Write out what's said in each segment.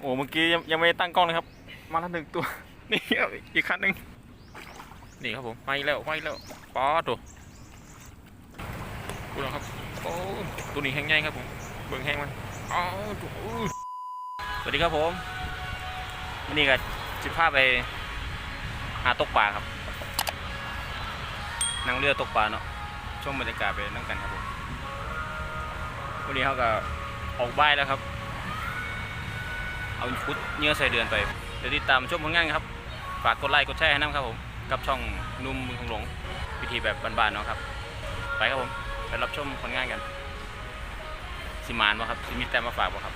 โอ้เมื่อกี้ยังยังไม่ได้ตั้งกล้องเลยครับ มาแล้วหนึ่งตัว นี่ครับอีกคันหนึ่งนี่ครับผมมาอีกแล้วมาอีกแล้วป๊อตัวดูแล้วครับโอ้ตัวนี้แห้งใหญ่ครับผมเบิ่งแห้งมันอ้าวสวัสดีครับผมวันนี้ก็จะพาไปหาตกปลาครับนั่งเรือตกปลาเนาะชมบรรยากาศไปนั่งกันครับผมวันนี้เขาก็ออกบ่ายแล้วครับ เอาฟุตเนื้อใส่เดือนไปเดี๋ยวติดตามชมผลงานครับ ฝากกดไลค์กดแชร์ให้นะครับผม กับช่องนุ่มมึงคงหลง วิธีแบบบานๆเนาะครับ ไปครับผม ไปรับชมผลงานกัน สิมานวะครับสิมีแต่มาฝากวะครับ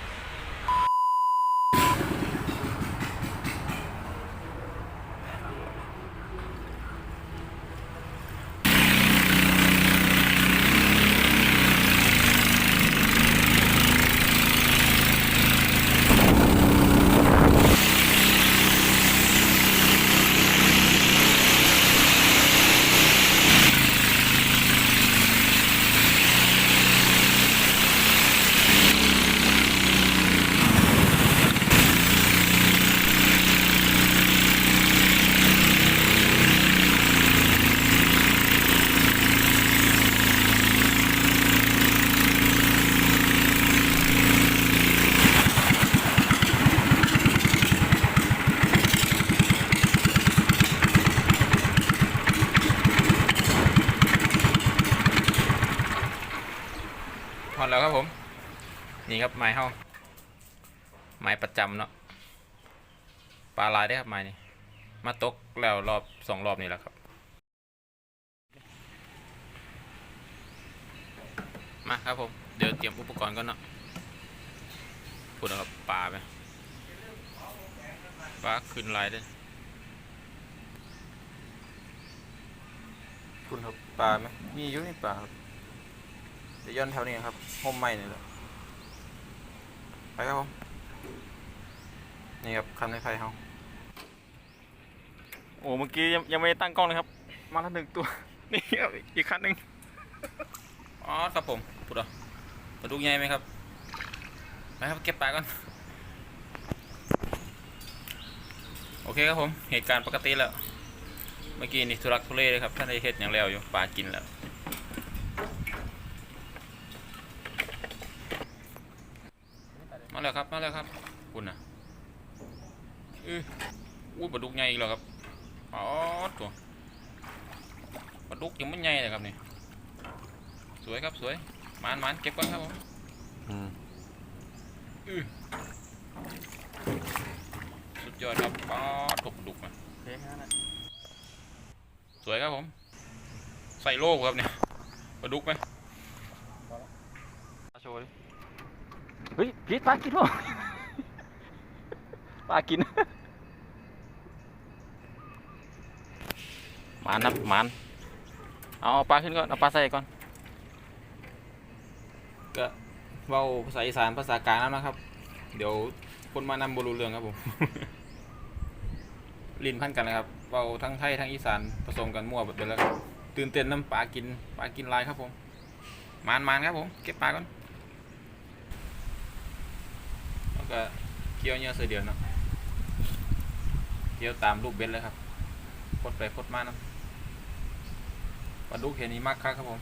แล้วครับผม นี่ครับไม้เฮาไม้ประจำเนาะปลาลายได้ครับไม้นี่มาตกแล้วรอบสองรอบนี่แหละครับ มาครับผม เดี๋ยวเตรียมอุปกรณ์ก่อนเนาะพูดนะครับปลาไปปลาขึ้นลายได้อคุณครับปลาไหมมีอยู่ในปลาครับ เดี๋ยวย้อนแถวนี้ครับห่มไม้นี่แหละไปครับผมนี่ครับคันไม้ไฟเฮาโอ้เมื่อกี้ยังยังไม่ได้ตั้งกล้องเลยครับ มาแล้วหนึ่งตัว นี่ครับอีกคันหนึ่งอ๋อครับผมพูดเหรอปลาดุกใหญ่ไหมครับไปครับเก็บปลาก่อนโอเคครับผมเหตุการณ์ปกติแล้ว เมื่อกี้นี่ทุรักทุเลเลยครับท่านได้เฮ็ดอย่างแล้วอยู่ปลากินแล้ว มาแล้วครับมาแล้วครับคุณนะเอออู้ปลาดุกใหญ่อีกแล้วครับอ๋อตัวปลาดุกยังไม่ใหญ่เลยครับนี่สวยครับสวยมานมานเก็บก่อนครับผมอืมอื้อสุดยอดครับอ๋อตกปลาดุกมาสวยครับผม ใส่โลกครับเนี่ยปลาดุกไหมโชว์ดิ เฮ้ยพีทปลากินวะปลากินหมานนะหมานเอาปลาขึ้นก่อน เอาปลาใส่ก่อน ก็เว้าภาษาอีสานภาษากลางแล้วนะครับ เดี๋ยวคนมานำบรูเรื่องครับผม ลินพันกันนะครับเว้าทั้งไทยทั้งอีสานผสมกันมั่วแบบเดียวแล้วครับตื่นเต้นน้ำปลากินปลากินหลายครับผมหมานหมานครับผม เก็บปลาก่อน แล้ว ก็เคี่ยวเนื้อเสือเดียวเนาะเคี่ยวตามรูปเบ็ดเลยครับพดไปพดมานะปลาดุกเห็นนี้มากครับครับผม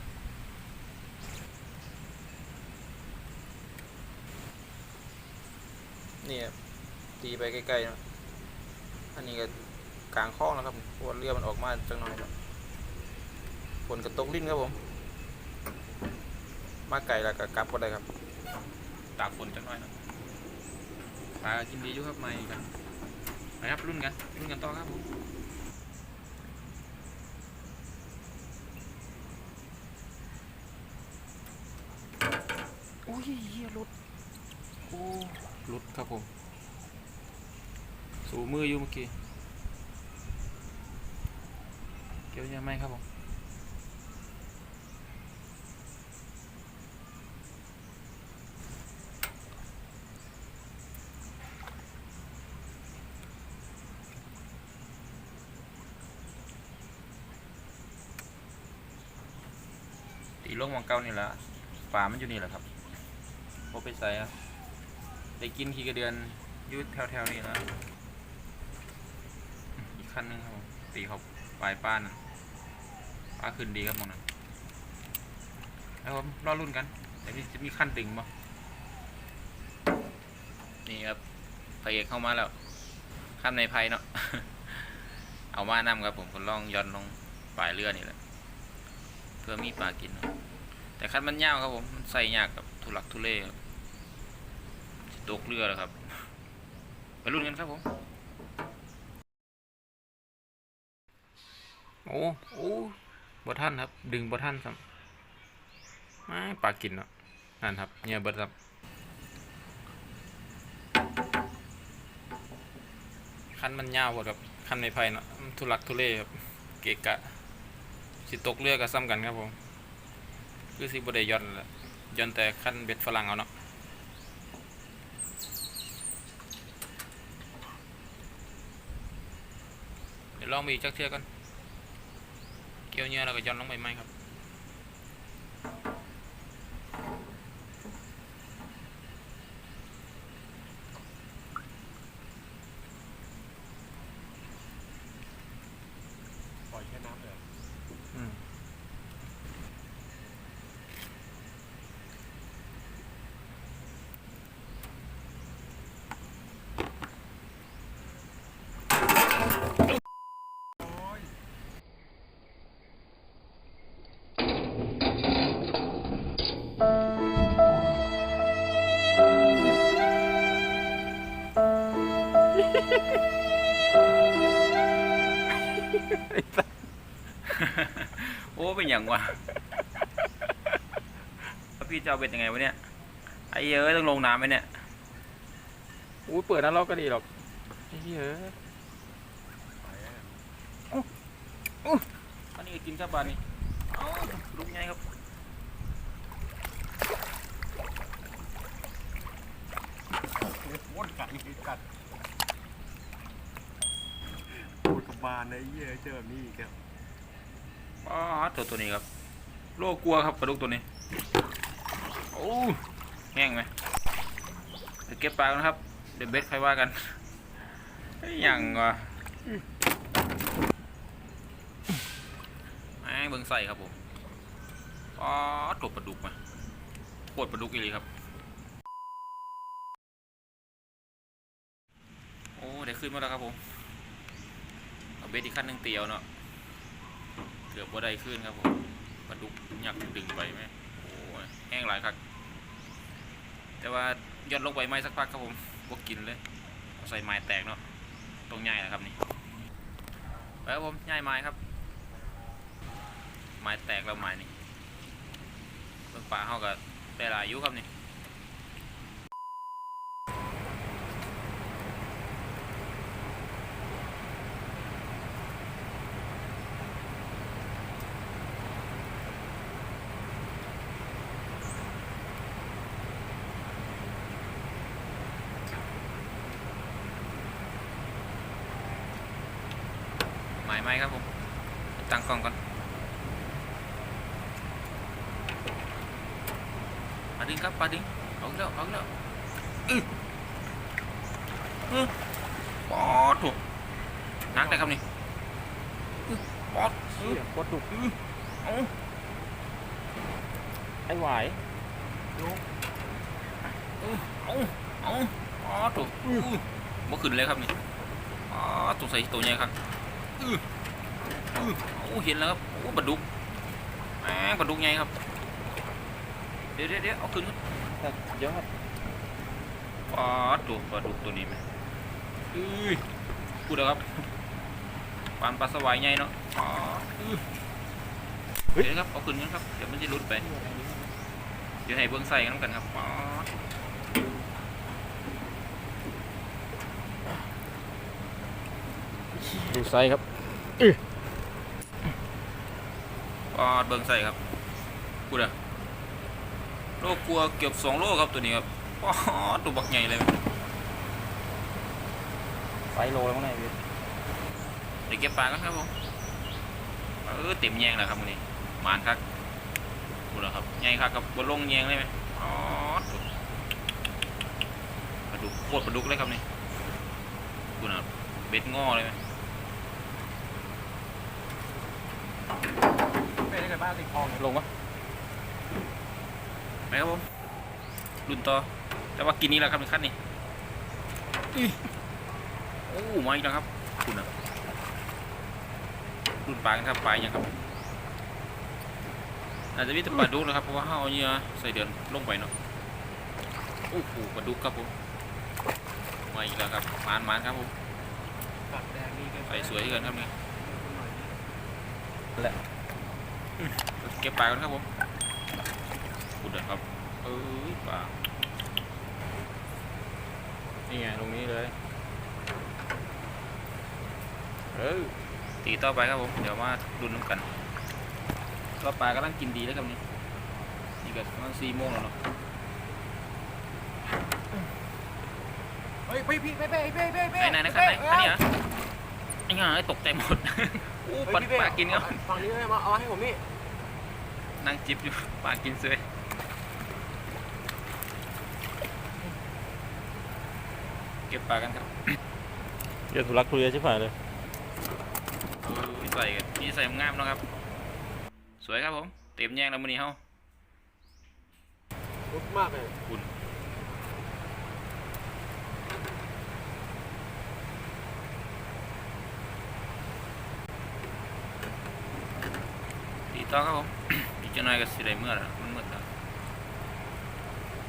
นี่ครับตีไปใกล้ๆนะอันนี้ก็กลางคลองแล้วครับเพราะว่าเรือมันออกมาจังหน่อยแล้วฝนกระตกลิ้นครับผม มาไก่แล้วก็กลับก็ได้ครับ ตากฝนจังหน่อยนะ ปลากินดีอยู่ครับไม่กันนะครับรุ่นกันรุ่นกันต่อครับผมอุ้ยเฮียรถโอ้รถครับผม สูมืออยู่เมื่อกี้เกี่ยวยังไหมครับผม ลงหมองเก่านี่แหละปลามันอยู่นี่แหละครับพอไปใส่ครับได้กินขี้กระเดือนยืดแถวๆนี้แล้วอีกขั้นหนึงครับตีเขาปลายป้านปลาขึ้นดีครับมองนั้นแล้วผมรอรุ่นกันเดี๋ยวนี้จะมีขั้นดึงบ่นี่ครับพระเอกเข้ามาแล้วขั้นในภัยเนาะ เอามานำครับผมคนลองย้อนลงปลายเรือนี่แหละ เพื่อมีปลากินเนาะ แต่ขั้นมันยาวครับผมมันใส่ยากกับทุลักทุเลครับสิตกเรือแล้วครับ ไปรุ่นกันครับผม โอ้โอ้บท่านครับ ดึงบท่านครับไม่ปลากินเนาะนั่นครับเนี่ยเบิดครับคันมันยาวกว่ากับคันในไผ่เนาะทุลักทุเลครับ เกะกะสิตกเรือก็ซ้ำกันครับผม คือสิบได้ย่อนแหละย่อนแต่คันเบ็ดฝรั่งเอาเนาะเดี๋ยวลองไปอีกจักเทื่อกันเกี่ยวเหงื่อแล้วก็ย่อนลงไปไหมครับ โอ้เป็นอย่างวะแล้วพี่จะเอาเป็นยังไงวะเนี่ย ไอ้เยอะต้องลงน้ำไหมเนี่ยอุ้ยเปิดนั้นเราก็ดีหรอกไอ้เหี้ยไปอะอันนี้กินข้าวบานนี่เอ้าลูกไงครับวนกัดนี่กัดปูดกั บานนะไอ้เหี้ยเจอแบบนี้อีกแล้วอ๋อตัวตัวนี้ครับ โลกลัวครับปลาดุกตัวนี้ โอ้แห้งไหมเดี๋ยวเก็บปลากันครับ เดี๋ยวเบ็ดค่อยว่ากันไอ้หยังวะแม่เบิ่งใส่ครับผมอ๋อตัวปลาดุกมาโคตรปลาดุกอีหลีครับ โอ้ได้ขึ้นมาแล้วครับผม เอาเบ็ดอีกขั้นหนึ่งเตียวเนาะเกือบว่าได้ขึ้นครับผมปลาดุกยักดึงไปไหมโอ้ยแห้งหลายครับแต่ว่าย่อนลงไปไม้สักพักครับผมพวกกินเลยเใส่ไม้แตกเนาะตรงใหญ่นะครับนี่ไปครับผมใหญ่ไม้ครับไม้แตกแล้วไม้นี่เบิ่งปลาเขาก็ได้หลายอยุครับนี่ ไม้ไม้ครับผม ตั้งกล้องก่อนปลาดึงครับปลาดึงเอาอีกแล้วเอาอีกแล้วอื้ออื้อปอดถูกนักได้ครับนี่อื้อปอดอื้อเหี้ยโคตรดุอื้อเอาไอ้หวายเอาเอาอ๋อถูกอื้อบ่ขึ้นเลยครับนี่อ๋อตัวใส่ตัวใหญ่ครับอื้อ อื้อโอ้เห็นแล้วครับโอ้ปลาดุกแหมปลาดุกใหญ่ครับ เดี๋ยวเดี๋ยวเดี๋ยวเอาขึ้นครับยอดปลาตัวปลาดุกตัวนี้ไหมอื้อพูดแล้วครับปานปลาสวายใหญ่เนาะอ๋ออื้อเดี๋ยวครับเอาขึ้นกันครับเดี๋ยวมันจะหลุดไป เดี๋ยวให้เบิ้งใส่กันกันครับอ๋อดูไซส์ครับป อดเบิ้งใส่ครับพูดอะโลกลัวเกือบสองโลครับตัวนี้ครับปอดตัวบักใหญ่เลยไซส์โลแล้วมั้งไงพี่เดี๋ยวเก็บปลากันครับผมเออเต็มแยงแล้วครับวันนี้หมานครับพูดแล้วครับใหญ่ครับกับบนลงแยงเลยไหมอ๋อตัวปลาดุกดุกโคตรปลาดุกเลยครับนี่คุณอะเบ็ดงอเลยไหม ไม่ได้เกิดบ้านติดคลองเลยลงปะไปครับผมรุ่นต่อ แต่ว่ากินนี้แหละครับในขั้นนี้อื้อโอ้มาอีกแล้วครับ คุณอะรุ่นปลากันครับปลาอย่างครับอาจจะมีแต่ปลาดุกนะครับ เพราะว่าเขาเอาเนื้อใส่เดือนลงไปเนาะโอ้โหปลาดุกครับผมมาอีกแล้วครับมานมานครับผมตัดแดงนี่กันไปสวยเกินครับนี่ เก็บปลากันครับผมคุณเดินครับ เอ้ยปลา นี่ไงตรงนี้เลย เออตีต่อไปครับผม เดี๋ยวมาดุนน้ำกันก็ปลากำลังกินดีแล้วครับนี่นี่ก็ประมาณสี่โมงแล้วเนาะเฮ้ยพี่พี่เป้เป้เป้เป้เป้ไหนไหนนะครับไหนอันนี้เหรอไอ้เงี้ยไอ้ตกใจหมด อู้ปลาปลากินครับฝั่งนี้เลยมาเอาให้ผมนี่นั่งจิบอยู่ปลากินเสยเก็บปลากันครับเดี๋ยวทุลักทุเลใช่ไหมเลยเออใส่กันนี่ใส่งามเนาะครับ สวยครับผม เต็มแย่งแล้วมื้อนี้เฮารุดมากเลยคุณ ตีต่อครับผมอีกจะน้อยก็สิได้เมื่อแล้วมันมืดแล้ว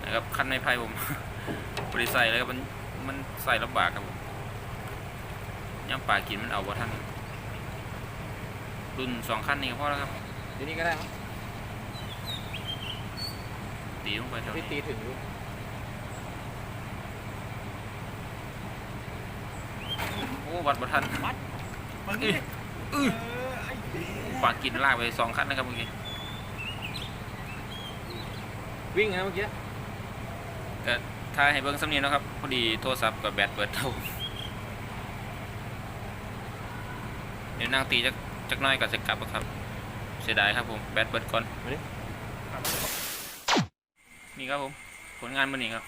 นะครับคันในไพ่ผมบริใส่เลยครับมันมันใส่ลำบากครับผมย่ำปลากินมันเอาว่าท่านรุ่นสองขั้นนี้ก็พอแล้วครับทีนี้ก็ได้มั้งตีลงไปแถวพี่นี้ตีถึงอยู่โอ้วัดบ่ทันมึงนี่อื้อเออไอ้ เหี้ยปลากินลากไปสองขั้นนะครับเมื่อกี้วิ่งนะเมื่อกี้ก็ถ่ายให้เบิ่งสำเนียงนาะครับพอดีโทรศัพท์กับแบตเปิดเท่าเดี๋ยวนั่งตีจักจักหน้อยก็จะกลับแล้วครับ เสียดายครับผมแบตเปิดก่อนนี่ครับผมผลงานมันนี่ครับ